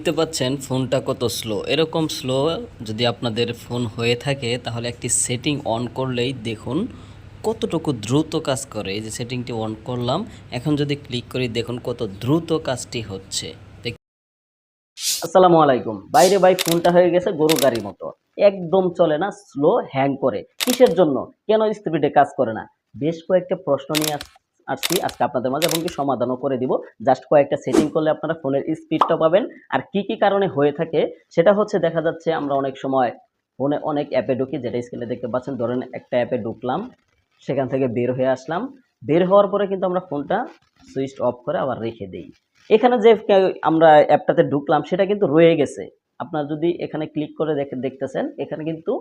দেখতে পাচ্ছেন ফোনটা কত স্লো এরকম স্লো যদি আপনাদের ফোন হয়ে থাকে, তাহলে একটি সেটিং অন করলেই দেখুন কতটুকু দ্রুত কাজ করে। এই যে সেটিংটি অন করলাম, এখন যদি ক্লিক করি, দেখুন কত দ্রুত কাজটি হচ্ছে। আসসালামু আলাইকুম। বাইরে ভাই, ফোনটা হয়ে গেছে গরু গাড়ির মতো। একদম চলে না স্লো হ্যাং করে। কিসের জন্য? কেন স্পিডে কাজ করে না? বেশ কয়েকটা প্রশ্ন নিয়ে আস- আসছি আজকে আপনাদের মাঝে এবং কি সমাধানও করে দিব। জাস্ট কয়েকটা সেটিং করলে আপনারা ফোনের স্পিডটা পাবেন। আর কি কি কারণে হয়ে থাকে, সেটা হচ্ছে দেখা যাচ্ছে আমরা অনেক সময় ফোনে অনেক অ্যাপে ঢুকি, যেটা স্ক্রিনে দেখতে পাচ্ছেন। ধরেন একটা অ্যাপে ঢুকলাম, সেখান থেকে বের হয়ে আসলাম। বের হওয়ার পরে কিন্তু আমরা ফোনটা সুইচ অফ করে আবার রেখে দিই। এখানে যে আমরা অ্যাপটাতে ঢুকলাম, সেটা কিন্তু রয়ে গেছে। আপনার যদি এখানে ক্লিক করে দেখে দেখতেছেন, এখানে কিন্তু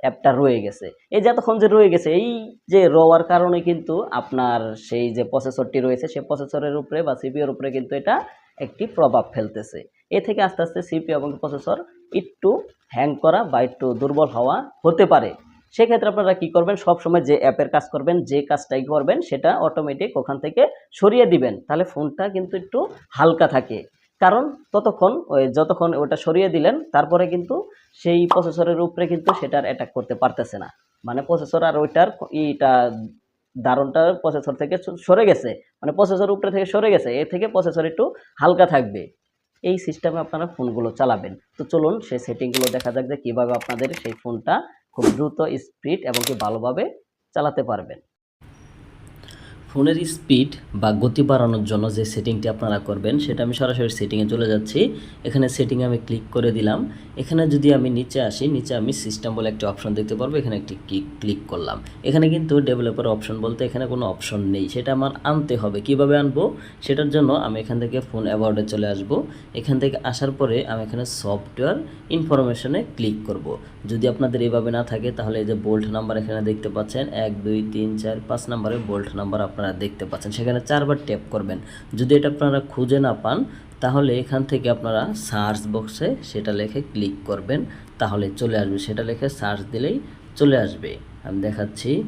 অ্যাপটা রয়ে গেছে। এই যে এতক্ষণ যে রয়ে গেছে, এই যে রওয়ার কারণে কিন্তু আপনার সেই যে প্রসেসরটি রয়েছে সেই প্রসেসরের উপরে বা সিপিওর উপরে কিন্তু এটা একটি প্রভাব ফেলতেছে। এ থেকে আস্তে আস্তে সিপিও এবং প্রসেসর একটু হ্যাং করা বা একটু দুর্বল হওয়া হতে পারে। সেক্ষেত্রে আপনারা কি করবেন? সব সময় যে অ্যাপের কাজ করবেন, যে কাজটাই করবেন, সেটা অটোমেটিক ওখান থেকে সরিয়ে দিবেন। তাহলে ফোনটা কিন্তু একটু হালকা থাকে। কারণ ততক্ষণ, ওই যতক্ষণ ওটা সরিয়ে দিলেন, তারপরে কিন্তু সেই প্রসেসরের উপরে কিন্তু সেটার অ্যাটাক করতে পারতেছে না। মানে প্রসেসর আর ওইটার ইটা দারণটা প্রসেসর থেকে সরে গেছে। মানে প্রসেসর উপরে থেকে সরে গেছে এর থেকে প্রসেসর একটু হালকা থাকবে। এই সিস্টেমে আপনারা ফোনগুলো চালাবেন। তো চলুন সেই সেটিংগুলো দেখা যাক যে কীভাবে আপনাদের সেই ফোনটা খুব দ্রুত স্পিড এবং কি ভালোভাবে চালাতে পারবেন। ফোনের স্পিড বা গতি বাড়ানোর জন্য যে সেটিংটি আপনারা করবেন, সেটা আমি সরাসরি সেটিংয়ে চলে যাচ্ছি। এখানে সেটিংয়ে আমি ক্লিক করে দিলাম। এখানে যদি আমি নিচে আসি, নিচে আমি সিস্টেম বলে একটি অপশন দেখতে পারব। এখানে একটি ক্লিক করলাম। এখানে কিন্তু ডেভেলপার অপশন বলতে এখানে কোনো অপশন নেই। সেটা আমার আনতে হবে। কীভাবে আনব? সেটার জন্য আমি এখান থেকে ফোন অ্যাওয়ার্ডে চলে আসব। এখান থেকে আসার পরে আমি এখানে সফটওয়্যার ইনফরমেশনে ক্লিক করব। যদি আপনাদের এইভাবে না থাকে, তাহলে এই যে বোল্ট নাম্বার এখানে দেখতে পাচ্ছেন, এক, দুই, তিন, চার, পাঁচ নাম্বারে বোল্ট নাম্বার আপনারা দেখতে পাচ্ছেন। সেখানে চারবার ট্যাপ করবেন। যদি এটা আপনারা খুঁজে না পান, তাহলে এখান থেকে আপনারা সার্চ বক্সে সেটা লেখে ক্লিক করবেন। তাহলে চলে আসবে। সেটা লিখে সার্চ দিলেই চলে আসবে। আমি দেখাচ্ছি।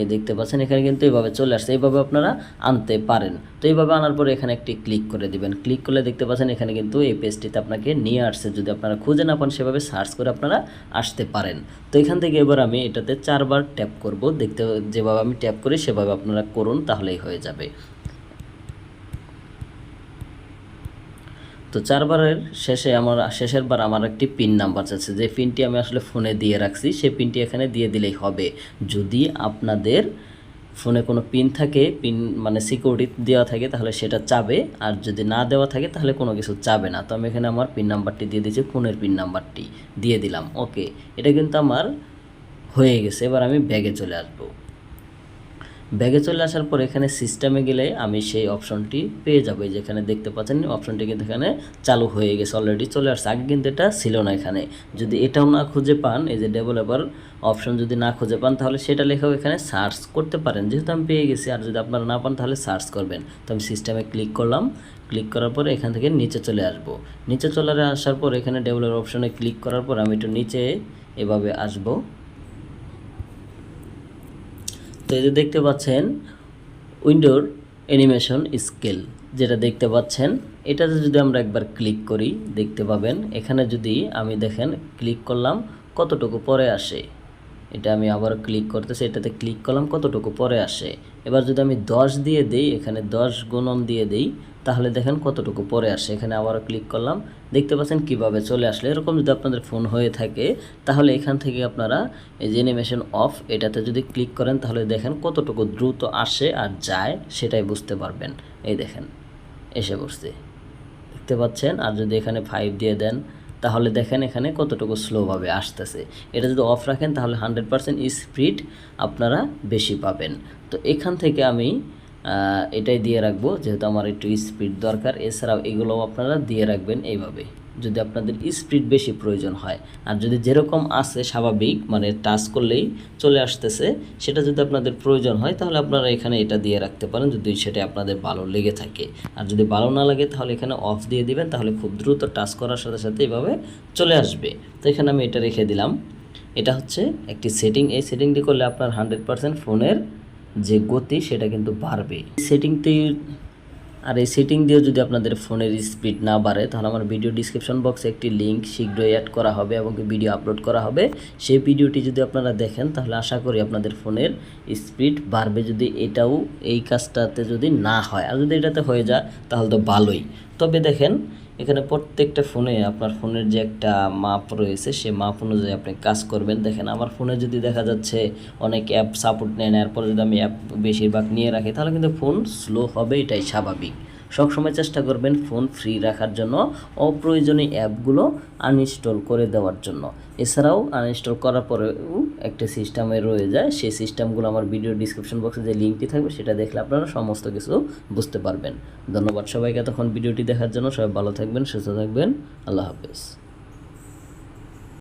এই দেখতে পাচ্ছেন, এখানে কিন্তু এইভাবে চলে আসছে। এইভাবে আপনারা আনতে পারেন। তো এইভাবে আনার পরে এখানে একটি ক্লিক করে দিবেন। ক্লিক করলে দেখতে পাচ্ছেন, এখানে কিন্তু এই পেজটিতে আপনাকে নিয়ে আসছে। যদি আপনারা খুঁজে না পান, সেভাবে সার্চ করে আপনারা আসতে পারেন। তো এখান থেকে এবার আমি এটাতে চারবার ট্যাপ করব। দেখতে, যেভাবে আমি ট্যাপ করি, সেভাবে আপনারা করুন, তাহলেই হয়ে যাবে। তো চারবারের শেষে আমার, শেষের বার আমার একটি পিন নাম্বার চাচ্ছে যে পিনটি আমি আসলে ফোনে দিয়ে রাখছি, সেই পিনটি এখানে দিয়ে দিলেই হবে। যদি আপনাদের ফোনে কোনো পিন থাকে পিন মানে সিকিউরিটি দেওয়া থাকে, তাহলে সেটা চাবে। আর যদি না দেওয়া থাকে, তাহলে কোনো কিছু চাবে না। তো আমি এখানে আমার পিন নাম্বারটি দিয়ে দিয়েছি ফোনের পিন নাম্বারটি দিয়ে দিলাম। ওকে এটা কিন্তু আমার হয়ে গেছে। এবার আমি ব্যাগে চলে আসব। ব্যাগে চলে আসার পর এখানে সিস্টেমে গেলে আমি সেই অপশনটি পেয়ে যাব। যেখানে দেখতে পাচ্ছেন অপশনটি কিন্তু এখানে চালু হয়ে গেছে অলরেডি চলে আসছে। আগে কিন্তু এটা ছিল না এখানে। যদি এটাও না খুঁজে পান, এই যে ডেভেলপার অপশন যদি না খুঁজে পান, তাহলে সেটা লেখাও এখানে সার্চ করতে পারেন। যেহেতু আমি পেয়ে গেছি, আর যদি আপনারা না পান, তাহলে সার্চ করবেন। তো আমি সিস্টেমে ক্লিক করলাম। ক্লিক করার পরে এখান থেকে নিচে চলে আসব। নিচে চলে আসার পর এখানে ডেভেলপার অপশনে ক্লিক করার পর আমি একটু নিচে এভাবে আসব। তো দেখতে পাচ্ছেন উইন্ডোর অ্যানিমেশন স্কেল, যেটা দেখতে পাচ্ছেন, এটাতে যদি আমরা একবার ক্লিক করি, দেখতে পাবেন, এখানে যদি আমি দেখেন ক্লিক করলাম, কতটুকু পরে আসে। এটা আমি আবার ক্লিক করতেছি, এটাতে ক্লিক করলাম, কতটুকু পরে আসে? এবার যদি আমি দশ দিয়ে দিই, এখানে দশ গুণন দিয়ে দিই, তাহলে দেখেন কতটুকু পরে আসে। এখানে আবারও ক্লিক করলাম, দেখতে পাচ্ছেন কীভাবে চলে আসলে। এরকম যদি আপনাদের ফোন হয়ে থাকে, তাহলে এখান থেকে আপনারা এই যে অ্যানিমেশন অফ এটাতে যদি ক্লিক করেন, তাহলে দেখেন কতটুকু দ্রুত আসে আর যায়, সেটাই বুঝতে পারবেন। এই দেখেন, এসে পড়ছে। দেখতে পাচ্ছেন? আর যদি এখানে ফাইভ দিয়ে দেন তাহলে দেখেন এখানে কতটুকু স্লোভাবে আসতেছে। এটা যদি অফ রাখেন, তাহলে হান্ড্রেড পারসেন্ট স্পিড আপনারা বেশি পাবেন। তো এখান থেকে আমি এটাই দিয়ে রাখব, যেহেতু আমার একটু স্পিড দরকার, এছাড়াও এগুলোও আপনারা দিয়ে রাখবেন এইভাবে। যদি আপনাদের স্পিড বেশি প্রয়োজন হয়। আর যদি যেরকম আছে স্বাভাবিক মানে টাচ করলেই চলে আসতেছে, সেটা যদি আপনাদের প্রয়োজন হয়, তাহলে আপনারা এখানে এটা দিয়ে রাখতে পারেন যদি সেটা আপনাদের ভালো লেগে থাকে। আর যদি ভালো না লাগে, তাহলে এখানে অফ দিয়ে দিবেন, তাহলে খুব দ্রুত টাচ করার সাথে সাথে এভাবে চলে আসবে। তো এখানে আমি এটা রেখে দিলাম। এটা হচ্ছে একটি সেটিং। এই সেটিংটি করলে আপনার হান্ড্রেড পারসেন্ট ফোনের যে গতি, সেটা কিন্তু বাড়বে। সেটিংটি আর এই সেটিং দিয়েও যদি আপনাদের ফোনের স্পিড না বাড়ে, তাহলে আমার ভিডিও ডিসক্রিপশন বক্সে একটি লিঙ্ক শীঘ্রই অ্যাড করা হবে এবং ভিডিও আপলোড করা হবে। সেই ভিডিওটি যদি আপনারা দেখেন, তাহলে আশা করি আপনাদের ফোনের স্পিড বাড়বে। যদি এটাও এই কাজটাতে যদি না হয়, আর যদি এটাতে হয়ে যায়, তাহলে তো ভালোই। তবে দেখেন এখানে প্রত্যেকটা ফোনে আপনার ফোনের যে একটা মাপ রয়েছে, সে মাপ অনুযায়ী আপনি কাজ করবেন। দেখেন, আমার ফোনে যদি দেখা যাচ্ছে অনেক অ্যাপ সাপোর্ট নেয় না এরপরে যদি আমি অ্যাপ বেশিরভাগ নিয়ে রাখি, তাহলে কিন্তু ফোন স্লো হবে এটাই স্বাভাবিক। সবসময় চেষ্টা করবেন ফোন ফ্রি রাখার জন্য, অপ্রয়োজনীয় অ্যাপগুলো আনইনস্টল করে দেওয়ার জন্য। এছাড়াও আনইনস্টল করার পরেও একটা সিস্টেমে রয়ে যায়, সেই সিস্টেমগুলো আমার ভিডিও ডিসক্রিপশন বক্সে যে লিঙ্কটি থাকবে, সেটা দেখলে আপনারা সমস্ত কিছু বুঝতে পারবেন। ধন্যবাদ সবাইকে তখন ভিডিওটি দেখার জন্য সবাই ভালো থাকবেন, সুস্থ থাকবেন, আল্লাহ হাফেজ।